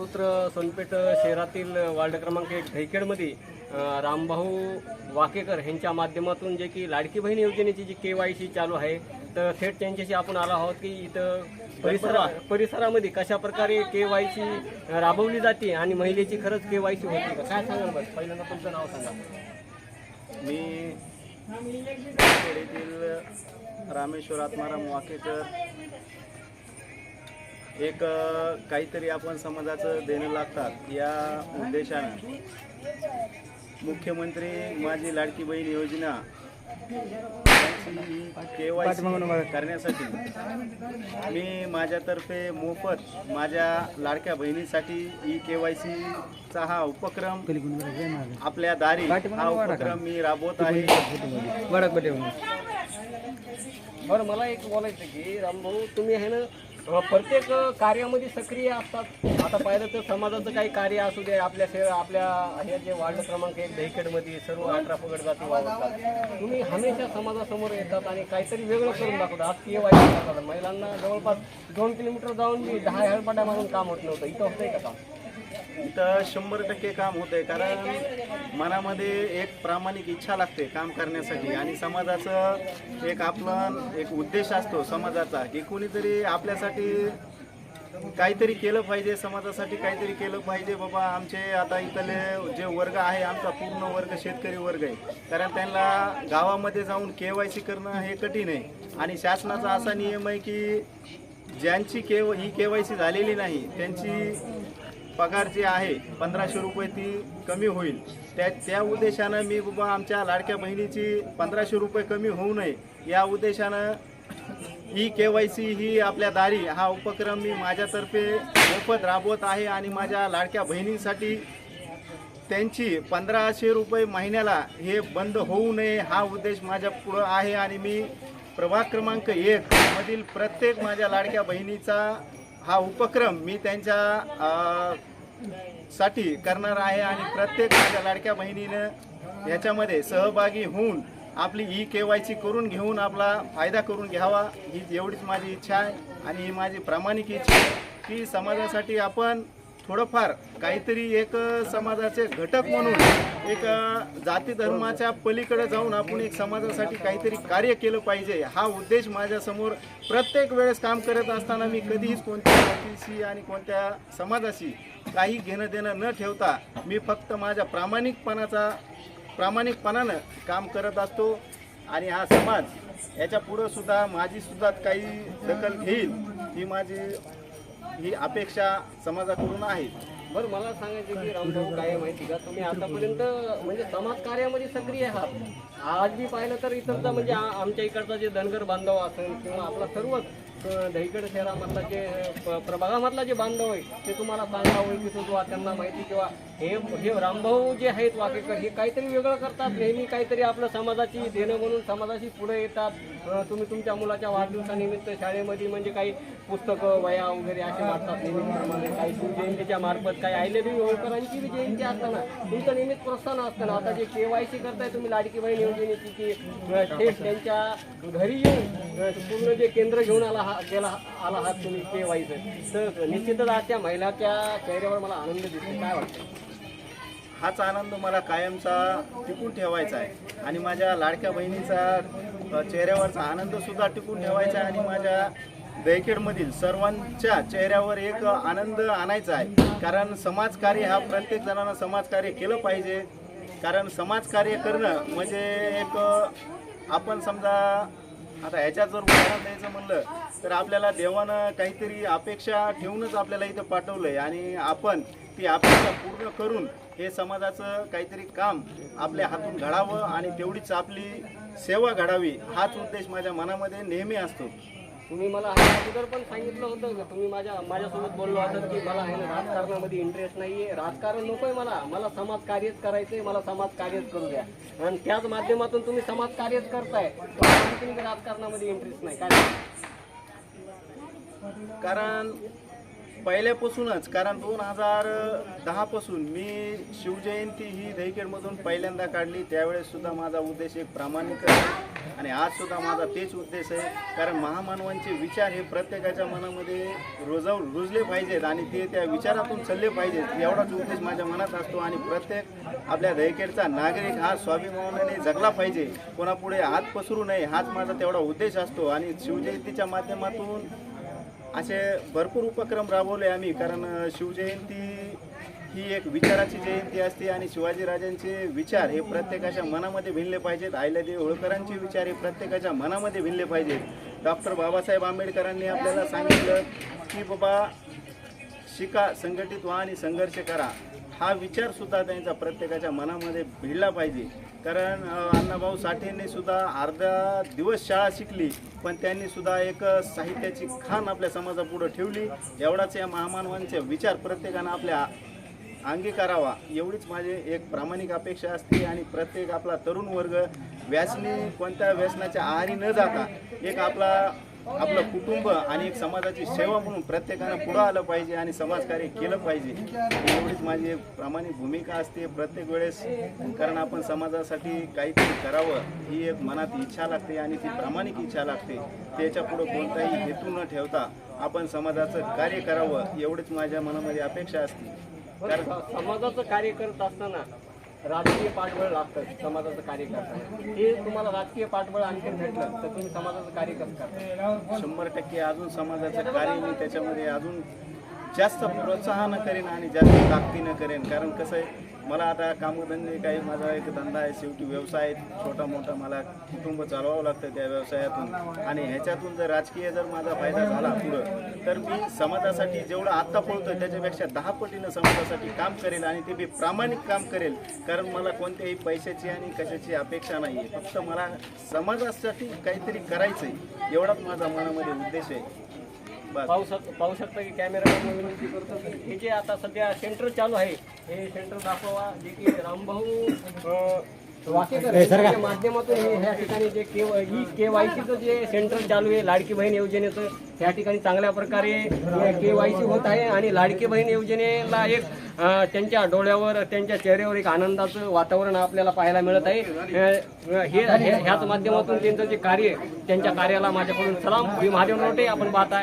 सूत्र सोनपेठ शहरातील वार्ड क्रमांक एक धैकेडमध्ये अ, रामभाऊ वाकेकर यांच्या माध्यमातून जे की लाडकी बहीण योजनेची जी के वाय सी चालू आहे तर थेट त्यांच्याशी आपण आलो आहोत की इथं परिसरा परिसरामध्ये कशा प्रकारे के वाय सी राबवली जाते आणि महिलेची खरंच के वाय सी होती का? काय सांगाल बस पहिल्यांदा तुमचं नाव सांगा. मी रामेश्वर आत्माराम वाकेकर एक काहीतरी आपण समाजाचं देणं लागतात या उद्देशानं. मुख्यमंत्री माझी लाडकी बहीण योजना के वाय करण्यासाठी मी माझ्यातर्फे मोफत माझ्या लाडक्या बहिणीसाठी ई के वाय सीचा हा उपक्रम आपल्या दारी हा उपक्रम मी राबवत आहे. बरं मला एक बोलायचं की रामभाऊ तुम्ही आहे ना प्रत्येक कार्यामध्ये सक्रिय असतात. आता पाहिलं तर समाजाचं काही कार्य असू दे आपल्या आपल्या हे जे वार्ड क्रमांक एक दहीखेडमध्ये सर्व अठरा पगड जाती वावरतात. तुम्ही हमेशा समाजासमोर येतात आणि काहीतरी वेगळं करून दाखवतात आज पी वाय महिलांना जवळपास दोन किलोमीटर जाऊन मी दहा हेळपाट्या मारून काम होत नव्हतं. इथं होतंय का काम? इथं शंभर टक्के काम होतंय कारण मनामध्ये एक प्रामाणिक इच्छा लागते काम करण्यासाठी. आणि समाजाचं एक आपलं एक उद्देश असतो समाजाचा की कोणीतरी आपल्यासाठी काहीतरी केलं पाहिजे समाजासाठी काहीतरी केलं पाहिजे बाबा आमचे आता इथले जे वर्ग आहे आमचा पूर्ण वर्ग शेतकरी वर्ग आहे. कारण त्यांना गावामध्ये जाऊन के वाय सी करणं हे कठीण आहे. आणि शासनाचा असा नियम आहे की ज्यांची के ही के वाय सी झालेली नाही त्यांची पगार जी आहे पंधराशे रुपये ती कमी होईल. त्या त्या उद्देशानं मी बाबा आमच्या लाडक्या बहिणीची पंधराशे रुपये कमी होऊ नये. या उद्देशानं ही के वाय सी ही आपल्या दारी हा उपक्रम मी माझ्यातर्फे मोफत राबवत आहे आणि माझ्या लाडक्या बहिणींसाठी त्यांची पंधराशे रुपये महिन्याला हे बंद होऊ नये हा उद्देश माझ्या पुढं आहे आणि मी प्रभाग क्रमांक एक मधील प्रत्येक माझ्या लाडक्या बहिणीचा हा उपक्रम मी त्यांच्या साठी करणार आहे आणि प्रत्येक माझ्या लाडक्या बहिणीनं याच्यामध्ये सहभागी होऊन आपली ई के वाय सी करून घेऊन आपला फायदा करून घ्यावा. ही एवढीच माझी इच्छा आहे आणि ही माझी प्रामाणिक इच्छा आहे की समाजासाठी आपण थोडंफार काहीतरी एक समाजाचे घटक म्हणून एक जाती धर्माच्या पलीकडे जाऊन आपण एक समाजासाठी काहीतरी कार्य केलं पाहिजे. हा उद्देश माझ्यासमोर प्रत्येक वेळेस काम करत असताना मी कधीच कोणत्या जातीशी आणि कोणत्या समाजाशी काही घेणं देणं न ठेवता मी फक्त माझ्या प्रामाणिकपणाचा प्रामाणिकपणानं काम करत असतो. आणि हा समाज याच्या पुढं सुद्धा माझी सुद्धा काही दखल घेईल ही माझी ही अपेक्षा समाजाकडून आहे. बरं मला सांगायचं की रामभाऊ काय माहिती का? तुम्ही आतापर्यंत म्हणजे समाज कार्यामध्ये सक्रिय आहात. आज मी पाहिलं तर इथं म्हणजे आ- आमच्या इकडचा जे धनगर बांधव असेल किंवा आपला सर्वच दहीगड शहरामधला जे प्रभागामधला जे बांधव आहे ते तुम्हाला चांगला ओळखीतो सुद्धा त्यांना माहिती किंवा हे हे रामभाऊ जे आहेत वाकेकर हे काहीतरी वेगळं करतात. नेहमी काहीतरी आपलं समाजाची देणं म्हणून समाजाशी पुढे येतात. तुम्ही तुमच्या मुलाच्या वाढदिवसानिमित्त शाळेमध्ये म्हणजे काही पुस्तकं वया वगैरे असे वाटतात नेहमीप्रमाणे. काही शिवजयंतीच्या मार्फत काही आयलेबी होळकरांची बी जयंती असताना तुमचं नेहमीच प्रोत्साहन असताना. आता जे के वाय सी करताय तुम्ही लाडकी बहीण योजनेची की थेट त्यांच्या घरी येऊन पूर्ण जे केंद्र घेऊन आला हा गेला आला आहात तुम्ही ते व्हायचं तर निश्चितच आज त्या महिलाच्या चेहऱ्यावर मला आनंद दिसतो. काय वाटतं? हाच आनंद मला कायमचा टिकून ठेवायचा आहे. आणि माझ्या लाडक्या बहिणीचा चेहऱ्यावरचा आनंदसुद्धा टिकून ठेवायचा आहे. आणि माझ्या दहीखेडमधील सर्वांच्या चेहऱ्यावर एक आनंद आणायचा आहे. कारण समाजकार्य हा प्रत्येक जणांना समाजकार्य केलं पाहिजे. कारण समाजकार्य करणं म्हणजे एक आपण समजा आता ह्याच्यात जर उदाहरण द्यायचं म्हणलं तर आपल्याला देवानं काहीतरी अपेक्षा ठेवूनच आपल्याला इथं पाठवलंय. आणि आपण ती अपेक्षा पूर्ण करून हे समाजाचं काहीतरी काम आपल्या हातून घडावं आणि तेवढीच आपली सेवा घडावी हाच उद्देश माझ्या मनामध्ये नेहमी असतो. तुम्ही मला अगोदर पण सांगितलं होतं की तुम्ही माझ्या माझ्यासोबत बोललो होतात की मला आहे ना राजकारणामध्ये इंटरेस्ट नाहीये. राजकारण नकोय मला. मला समाज कार्यच करायचंय. मला समाज कार्यच करू द्या. आणि त्याच माध्यमातून तुम्ही समाज कार्यच करताय. तुम्ही राजकारणामध्ये इंटरेस्ट नाही. काय? कारण पहिल्यापासूनच कारण दोन हजार दहापासून मी शिवजयंती ही दहीखेडमधून पहिल्यांदा काढली. त्यावेळेस सुद्धा माझा उद्देश एक प्रामाणिक आणि आज सुद्धा माझा तेच उद्देश आहे कारण महामानवांचे विचार हे प्रत्येकाच्या मनामध्ये रुजव रुजले पाहिजेत आणि ते त्या विचारातून चालले पाहिजेत. एवढाच उद्देश माझ्या मनात असतो आणि प्रत्येक आपल्या दहिखेडचा नागरिक हा स्वाभिमानाने जगला पाहिजे. कोणापुढे हात पसरू नये हाच माझा तेवढा उद्देश असतो. आणि शिवजयंतीच्या माध्यमातून असे भरपूर उपक्रम राबवले आम्ही कारण शिवजयंती ही एक विचाराची जयंती असते आणि शिवाजीराजांचे विचार हे प्रत्येकाच्या मनामध्ये भिनले पाहिजेत. अहिल्यादेवी होळकरांचे विचार हे प्रत्येकाच्या मनामध्ये भिनले पाहिजेत. डॉक्टर बाबासाहेब आंबेडकरांनी आपल्याला सांगितलं की बाबा शिका संघटित व्हा आणि संघर्ष करा. हा विचार सुद्धा त्यांचा प्रत्येकाच्या मनामध्ये भिडला पाहिजे. कारण अण्णाभाऊ साठेंनी सुद्धा अर्धा दिवस शाळा शिकली पण त्यांनी सुद्धा एक साहित्याची खाण आपल्या समाजापुढे ठेवली. एवढाच या महामानवांचे विचार प्रत्येकानं आपल्या अंगीकारावा. एवढीच माझी एक प्रामाणिक अपेक्षा असते आणि प्रत्येक आपला तरुण वर्ग व्यासनी कोणत्या व्यसनाच्या आहारी न जाता एक आपला आपलं कुटुंब आणि एक समाजाची सेवा म्हणून प्रत्येकानं पुढं आलं पाहिजे आणि समाजकार्य केलं पाहिजे. एवढीच माझी प्रामाणिक भूमिका असते. प्रत्येक वेळेस कारण आपण समाजासाठी काहीतरी करावं ही एक मनात इच्छा लागते आणि ती प्रामाणिक इच्छा लागते. त्याच्या पुढं कोणताही हेतू न ठेवता आपण समाजाचं कार्य करावं एवढीच माझ्या मनामध्ये अपेक्षा असते. कारण समाजाचं कार्य करत असताना राजकीय पाठबळ लागतं समाजाचं कार्य करताना. हे तुम्हाला राजकीय पाठबळ आणखी भेटलं तर तुम्ही समाजाचं कार्य करता? शंभर टक्के अजून समाजाचं कार्य मी त्याच्यामध्ये अजून जास्त प्रोत्साहन करेन आणि जास्त ताकदीनं करेन. कारण कसं आहे मला आता कामधंदे काही माझा एक धंदा आहे शेवटी व्यवसाय छोटा मोठा मला कुटुंब चालवावं लागतं त्या व्यवसायातून. आणि ह्याच्यातून जर राजकीय जर माझा फायदा झाला पुढं तर मी समाजासाठी जेवढं आत्ता पळतोय त्याच्यापेक्षा दहा पटीनं समाजासाठी काम करेल आणि ते मी प्रामाणिक काम करेल. कारण मला कोणत्याही पैशाची आणि कशाची अपेक्षा नाही आहे फक्त मला समाजासाठी काहीतरी करायचं आहे एवढाच माझा मनामध्ये उद्देश आहे. पाहू शक पाहू शकता की कॅमेरा विनंती करतो की हे जे आता सध्या सेंटर चालू आहे हे सेंटर दाखवा जे की रामभाऊ अं, वाकेकर यांच्या माध्यमातून हे ह्या ठिकाणी जे के ई के वाय सीचं जे सेंटर चालू आहे लाडकी बहीण योजनेचं त्या ठिकाणी चांगल्या प्रकारे के वाय सी होत आहे आणि लाडकी बहीण योजनेला एक त्यांच्या डोळ्यावर त्यांच्या चेहऱ्यावर एक आनंदाचं वातावरण आपल्याला पाहायला मिळत आहे. हे हे- ह्याच माध्यमातून त्यांचं जे कार्य त्यांच्या कार्याला माझ्याकडून सलाम. मी महादेव नोटे आपण पाहत आहे